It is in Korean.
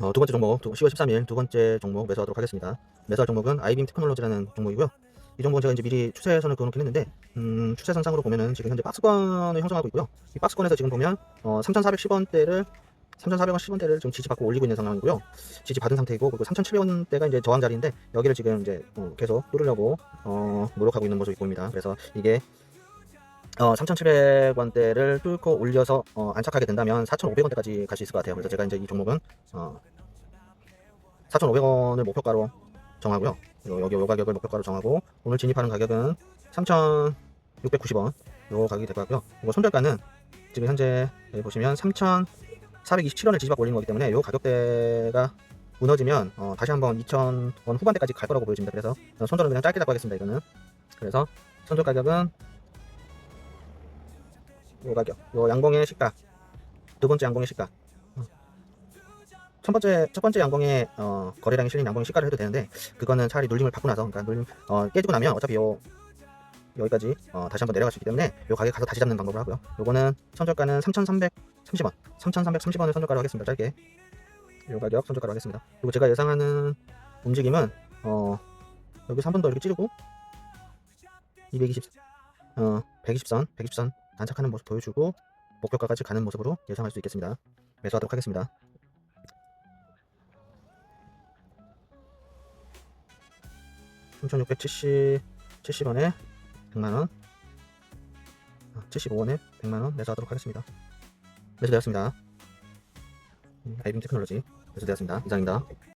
어, 두 번째 종목, 두- 10월 13일 두 번째 종목 매수하도록 하겠습니다. 매수할 종목은 아이빔 테크놀로지라는 종목이고요. 이 종목은 제가 이제 미리 추세선을 그어놓긴 했는데, 음, 추세선상으로 보면은 지금 현재 박스권을 형성하고 있고요. 이 박스권에서 지금 보면, 어, 3,410원대를 3,410원대를 지금 지지받고 올리고 있는 상황이고요. 지지받은 상태이고, 그리고 3,700원대가 이제 저항 자리인데, 여기를 지금 이제 어, 계속 뚫으려고, 어, 노력하고 있는 모습이 보입니다. 그래서 이게 어, 3,700원대를 뚫고 올려서 어, 안착하게 된다면 4,500원대까지 갈 수 있을 것 같아요. 그래서 제가 이제 이 종목은 어, 4,500원을 목표가로 정하고요. 요- 여기 요 가격을 목표가로 정하고 오늘 진입하는 가격은 3,690원 요 가격이 될 것 같고요. 이거 손절가는 지금 현재 보시면 3,427원을 지지받고 올리는 거기 때문에 요 가격대가 무너지면 어, 다시 한번 2,000원 후반대까지 갈 거라고 보여집니다. 그래서 손절은 그냥 짧게 잡고 하겠습니다. 이거는 그래서 손절 가격은 요 가격, 요 양봉의 시가, 두 번째 양봉의 시가. 어. 첫 번째 첫 번째 양봉의 어, 거래량이 실린 양봉의 시가를 해도 되는데 그거는 차라리 눌림을 받고 나서 그러니까 눌림 어, 깨지고 나면 어차피 요 여기까지 어, 다시 한번 내려갈 수 있기 때문에 요 가격 가서 다시 잡는 방법을 하고요. 요거는 선저가는 3,330원, 3,330원을 선저가로 하겠습니다. 짧게 요 가격 선저가로 하겠습니다. 그리고 제가 예상하는 움직임은 어, 여기서 한 번 더 이렇게 찌르고 220, 어, 120선, 120선 안착하는 모습 보여주고 목표가까지 가는 모습으로 예상할 수 있겠습니다. 매수하도록 하겠습니다. (3670) 70원에 100만원. 75원에 100만원 매수하도록 하겠습니다. 매수되었습니다. 음, 아이빔 테크놀로지 매수되었습니다. 이상입니다